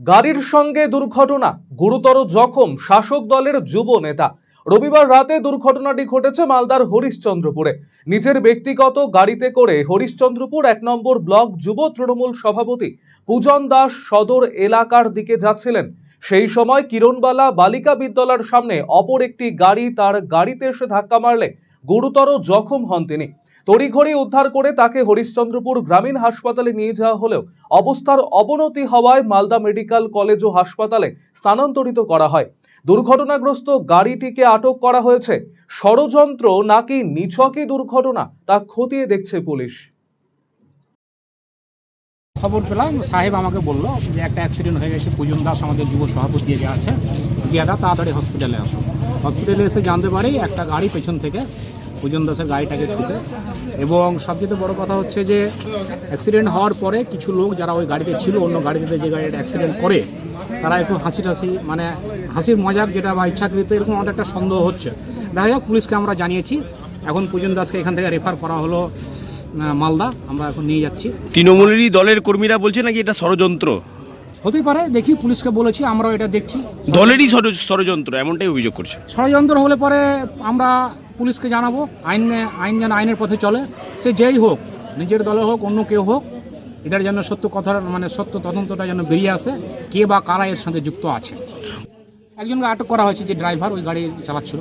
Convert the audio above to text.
গাড়ির সঙ্গে দুর্ঘটনা গুরুতর জখম শাসক দলের যুব নেতা। রবিবার রাতে দুর্ঘটনাটি ঘটেছে মালদার হরিশ্চন্দ্রপুরে। নিজের ব্যক্তিগত গাড়িতে করে হরিশ্চন্দ্রপুর এক নম্বর ব্লক যুব তৃণমূল সভাপতি পূজন দাস সদর এলাকার দিকে যাচ্ছিলেন। সেই সময় কিরণবালা বালিকা বিদ্যালয়ের সামনে অপর একটি গাড়ি তার গাড়িতে এসে ধাক্কা মারলে গুরুতর জখম হন তিনি। তড়িঘড়ি উদ্ধার করে তাকে হরিশ্চন্দ্রপুর গ্রামীণ হাসপাতালে নিয়ে যাওয়া হলেও অবস্থার অবনতি হওয়ায় মালদা মেডিকেল কলেজ ও হাসপাতালে স্থানান্তরিত করা হয়। দুর্ঘটনাগ্রস্ত গাড়িটিকে আটক করা হয়েছে। ষড়যন্ত্র নাকি নিছকই দুর্ঘটনা তা খতিয়ে দেখছে পুলিশ। খবর পেলাম, সাহেব আমাকে বলল যে একটা অ্যাক্সিডেন্ট হয়ে গেছে, পূজন দাস আমাদের যুব সভাপতি যে আছে। গিয়াদা তাড়াতাড়ি হসপিটালে আসো। হসপিটালে এসে জানতে পারি একটা গাড়ি পেছন থেকে পুজন দাসের গাড়িটাকে ছুটে এবং সবচেয়ে বড় কথা হচ্ছে যে অ্যাক্সিডেন্ট হওয়ার পরে কিছু লোক যারা ওই গাড়িতে ছিল, অন্য গাড়িতে যে গাড়িটা অ্যাক্সিডেন্ট করে, তারা একটু হাসি টাসি মানে হাসির মজার যেটা বা ইচ্ছাকৃত এরকম আমাদের একটা সন্দেহ হচ্ছে। দেখা যাক পুলিশকে আমরা জানিয়েছি। এখন পূজন দাসকে এখান থেকে রেফার করা হলো মালদা। আমরা এখন নিয়ে যাচ্ছি। তৃণমূলেরই দলের কর্মীরা বলছে নাকি এটা ষড়যন্ত্র? হতেই পারে দেখি পুলিশকে বলেছি আমরাও এটা দেখছি। দলেরই ষড়যন্ত্র এমনটাই অভিযোগ করছে। ষড়যন্ত্র হলে পরে আমরা পুলিশকে জানাব আইন আইন যেন আইনের পথে চলে। সে যেই হোক নিজের দলে হোক অন্য কেউ হোক এটার জন্য সত্য কথার মানে সত্য তদন্তটা যেন বেরিয়ে আসে কে বা কারা এর সাথে যুক্ত আছে। একজনকে আটক করা হয়েছে যে ড্রাইভার ওই গাড়ি চালাচ্ছিল।